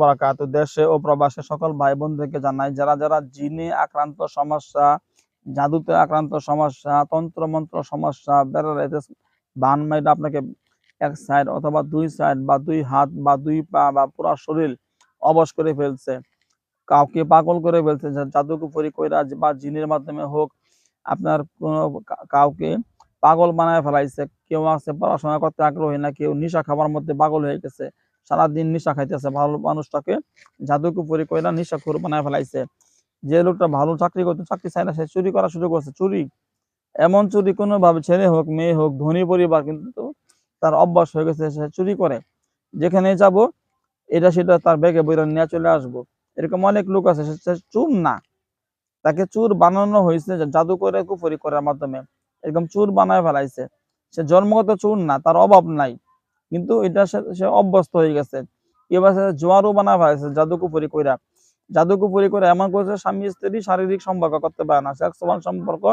বারাকাত দেশে ও প্রবাসে সকল ভাই বোনদেরকে জানাই, যারা যারা জিনে আক্রান্ত সমস্যা, জাদুতে আক্রান্ত সমস্যা তন্ত্র মন্ত্র সমস্যা বান আপনাকে এক সাইড অথবা দুই সাইড বা দুই হাত বা দুই পা বা পুরা শরীর অবশ করে ফেলছে, কাউকে পাগল করে ফেলছে জাদুকুফরি কইরা বা জিনের মাধ্যমে হোক, আপনার কোনো কাউকে পাগল বানায় ফেলাইছে, কেউ আছে পড়াশোনা করতে আগ্রহী না, কেউ নিশা খাবার মধ্যে পাগল হয়ে গেছে সারাদিন নিশা খাইতেছে, ভালো মানুষটাকে জাদুকুপুরি কইরা নিশা খুর বানায় ফেলাইছে। যে লোকটা ভালো চাকরি করতে, চাকরি চায় না, সে চুরি করা শুরু করছে, চুরি। এমন চুরি কোনো ভাবে ছেলে হোক, মেয়ে হোক, ধনী পরিবার কিন্তু তার অভ্যাস হয়ে গেছে, সে চুরি করে। যেখানে যাব, এটা সেটা তার ব্যাগে বইরা নিয়ে চলে আসব। এরকম অনেক লোক আছে, সে চুর না। তাকে চুর বানানো হয়েছে জাদু করে, কুফরি করার মাধ্যমে। এরকম চুর বানায় ফেলাইছে। সে জন্মগত চুর না, তার অভাব নাই। কিন্তু এটা সে অভ্যস্ত হয়ে গেছে। এবার সে জোয়ারও বানা ফেলাইছে জাদুকুপুরি কইরা। জাদুকুপুরি করে এমন করেছে, স্বামী স্ত্রী শারীরিক সম্পর্ক করতে পারে না সেক্স সমান সম্পর্ক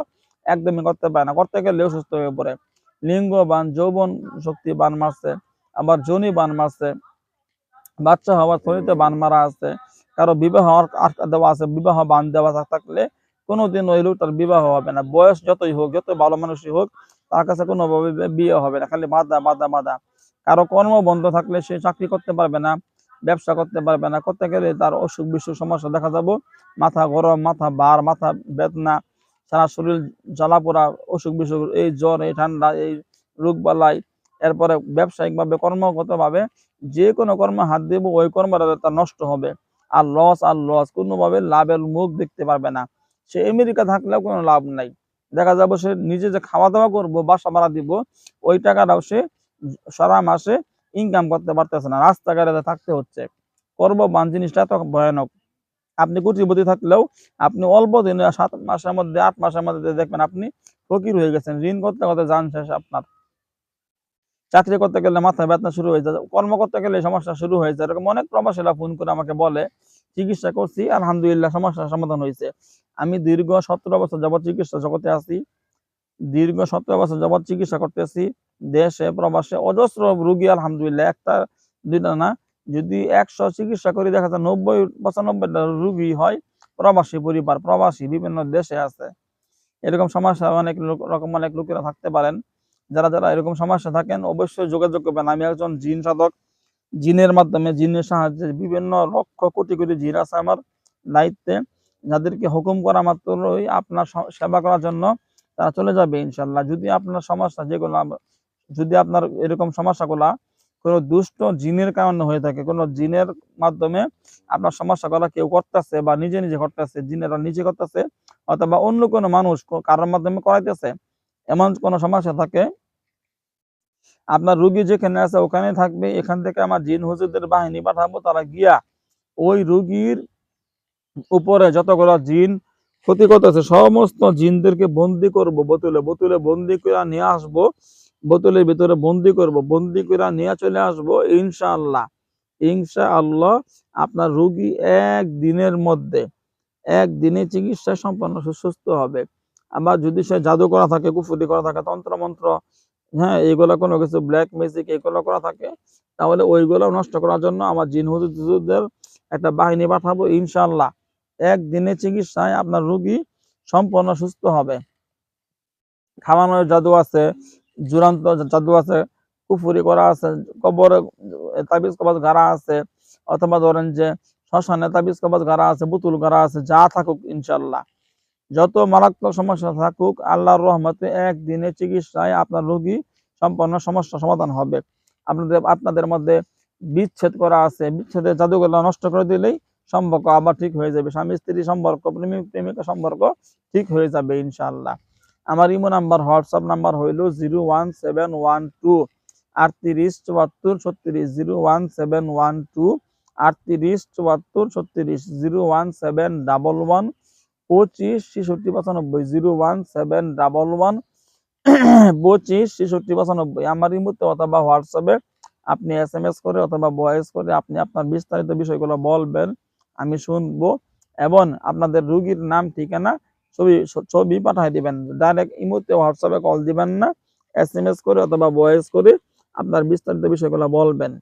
একদমই করতে পারে না, করতে গেলেও সুস্থ হয়ে পড়ে। লিঙ্গ বান যৌবন শক্তি বান মারছে, আবার জনি বান মারছে, বাচ্চা হওয়ার থলিতে বান মারা আছে, কারও বিবাহ আটকা দেওয়া আছে, বিবাহ বান দেওয়া থাকলে কোনোদিন ওই লোকটার বিবাহ হবে না। বয়স যতই হোক, যত ভালো মানুষই হোক তার কাছে কোনোভাবে বিয়ে হবে না, খালি বাধা বাধা বাধা কারও কর্ম বন্ধ থাকলে সে চাকরি করতে পারবে না, ব্যবসা করতে পারবে না। করতে গেলে তার অসুখ বিসুখ সমস্যা দেখা যাব। মাথা গরম, মাথা বার মাথা বেদনা, সারা শরীর জ্বালা পোড়া, অসুখ বিসুখ, এই জ্বর, এই ঠান্ডা, এই রোগ বালাই। এরপরে ব্যবসায়িকভাবে, কর্মগতভাবে যে কোনো কর্মে হাত দেব, ওই কর্মটা তার নষ্ট হবে। আর লস আর লস কোনোভাবে লাভের মুখ দেখতে পারবে না। সে আমেরিকা থাকলেও কোনো লাভ নাই। দেখা যাবে সে নিজে যে খাওয়া দাওয়া করব, বাসা ভাড়া দিব, ওই টাকাটাও সে সারা মাসে ইনকাম করতে পারতেছে না। রাস্তাঘাটে থাকতে হচ্ছে। কর্ম বান, জিনিসটা এত ভয়ানক। আপনি কোটিপতি থাকলেও আপনি অল্প দিনে সাত মাসের মধ্যে, আট মাসের মধ্যে দেখবেন আপনি ফকির হয়ে গেছেন। ঋণ করতে করতে যান শেষ আপনার। চাকরি করতে গেলে মাথায় ব্যথা শুরু হয়ে যায়, কর্ম করতে গেলে সমস্যা শুরু হয়ে যায়। এরকম অনেক প্রবাসীরা ফোন করে আমাকে বলে, চিকিৎসা করছি, আলহামদুলিল্লাহ সমস্যার সমাধান হয়েছে। আমি দীর্ঘ সতেরো বছর যাবত চিকিৎসা জগতে আছি। দীর্ঘ সতেরো বছর যাবত চিকিৎসা করতেছি দেশে, প্রবাসে অজস্র রুগী, আলহামদুলিল্লাহ। একটা, দুইটা না, যদি একশো চিকিৎসা করে, দেখা যায় নব্বই, পঁচানব্বইটা রুগী হয় প্রবাসী পরিবার, প্রবাসী বিভিন্ন দেশে আছে। এরকম সমস্যা অনেক রকম অনেক লোকেরা থাকতে পারেন। যারা যারা এরকম সমস্যা থাকেন, অবশ্যই যোগাযোগ করবেন। আমি একজন জিন সাধক। জিনের মাধ্যমে জিনের সাহায্যে বিভিন্ন লক্ষ কোটি কোটি জিন আছে আমার দায়িত্বে। যাদেরকে হুকুম করা মাত্রই আপনার সেবা করার জন্য তারা চলে যাবে ইনশাল্লাহ যদি আপনার সমস্যা যেগুলো যদি আপনার এরকম সমস্যাগুলা কোনো দুষ্ট জিনের কারণে হয়ে থাকে, কোনো জিনের মাধ্যমে আপনার সমস্যাগুলো কেউ করতেছে বা নিজে নিজে করতেছে, জিনেরা নিজে করতেছে অথবা অন্য কোনো মানুষ কারোর মাধ্যমে করাইতেছে, এমন কোনো সমস্যা থাকে, আপনার রুগী যেখানে আছে ওখানে থাকবে, এখান থেকে আমার জিন হুজুরদের বাহিনী পাঠাবো, তারা গিয়া ওই রুগীর উপরে যতগুলো জিন, ক্ষতি করতেছে, সমস্ত জিনদেরকে বন্দি করব বোতলে বোতলে বন্দি করে নিয়ে আসব, বোতলের ভিতরে বন্দি করব, বন্দি করে নিয়ে চলে আসব, ইনশাআল্লাহ। ইনশাআল্লাহ আপনার রুগী এক দিনের মধ্যে একদিনে চিকিৎসা সম্পন্ন সুস্থ হবে। আবার যদি সে জাদু করা থাকে, কুফুরি করা থাকে তন্ত্র মন্ত্র হ্যাঁ এইগুলো কোনো কিছু ব্ল্যাক ম্যাজিক এগুলো করা থাকে, তাহলে ওইগুলো নষ্ট করার জন্য আমার জিন একটা বাহিনী পাঠাবো, ইনশাআল্লাহ। একদিনে চিকিৎসায় আপনার রোগী সম্পূর্ণ সুস্থ হবে। খাওয়ানোর জাদু আছে চূড়ান্ত জাদু আছে কুফুরি করা আছে কবরে তাবিজ কবাজ গাড়া আছে, অথবা ধরেন যে শ্মশানে তাবিজ কবাজ গাড়া আছে, বুতুল গাড়া আছে, যা থাকুক ইনশাল্লাহ যত মারাত্মক সমস্যা থাকুক, আল্লাহর রহমতে একদিনে চিকিৎসায় আপনার রোগী সম্পূর্ণ সমস্যা সমাধান হবে। আপনাদের আপনাদের মধ্যে বিচ্ছেদ করা আছে, বিচ্ছেদের জাদুগুলো নষ্ট করে দিলেই সম্পর্ক আবার ঠিক হয়ে যাবে। স্বামী স্ত্রী সম্পর্ক, প্রেমিক প্রেমিকা সম্পর্ক ঠিক হয়ে যাবে ইনশাআল্লাহ। আমার ইমো নাম্বার, হোয়াটসঅ্যাপ নাম্বার হইল zero one seven one two আটত্রিশ চুয়াত্তর ছত্রিশ, zero one seven one two আটত্রিশ চুয়াত্তর ছত্রিশ, zero one seven double one পঁচিশ ছেষট্টি পঁচানব্বই, zero one seven double one পঁচিশ ছেষট্টি পঁচানব্বই। আমার ইমোতে অথবা হোয়াটসঅ্যাপে আপনি এস এম এস করে অথবা ভয়েস করে আপনি আপনার বিস্তারিত বিষয়গুলো বলবেন। আমি শুনব এবং আপনাদের রুগীর নাম, ঠিকানা ছবি ছবি পাঠিয়ে দিবেন। ডাইরেক্ট ইমোতে হোয়াটসঅ্যাপে কল দিবেন না এস এম এস করে অথবা ভয়েস করে আপনার বিস্তারিত বিষয়গুলো বলবেন।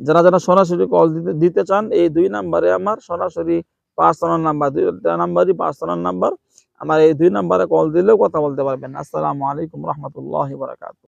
যারা যারা সরাসরি কল দিতে দিতে চান, এই দুই নাম্বারে আমার সরাসরি পার্সোনাল নাম্বার দুইটা নাম্বারই পার্সোনাল নাম্বার আমার এই দুই নাম্বারে কল দিলেও কথা বলতে পারবেন। আসসালামু আলাইকুম রহমতুল্লাহ বারাকাতু